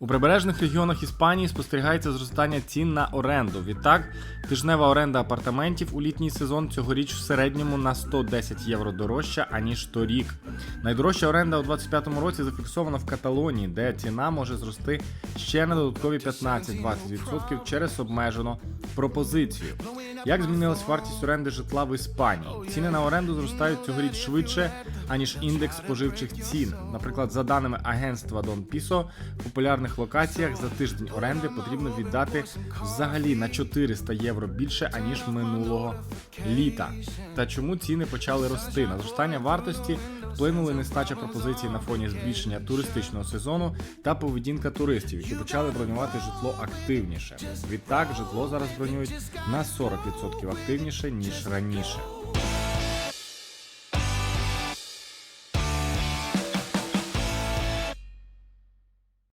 У прибережних регіонах Іспанії спостерігається зростання цін на оренду. Відтак, тижнева оренда апартаментів у літній сезон цьогоріч в середньому на 110 євро дорожча аніж торік. Найдорожча оренда у 2025 році зафіксована в Каталонії, де ціна може зрости ще на додаткові 15-20% через обмежену пропозицію. Як змінилась вартість оренди житла в Іспанії? Ціни на оренду зростають цьогоріч швидше аніж індекс споживчих цін. Наприклад, за даними агентства Don Piso, в популярних локаціях за тиждень оренди потрібно віддати взагалі на 400 євро більше аніж минулого літа. Та чому ціни почали рости? На зростання вартості вплинули нестача пропозицій на фоні збільшення туристичного сезону та поведінка туристів, які почали бронювати житло активніше. Відтак, житло зараз бронюють на 40% активніше ніж раніше.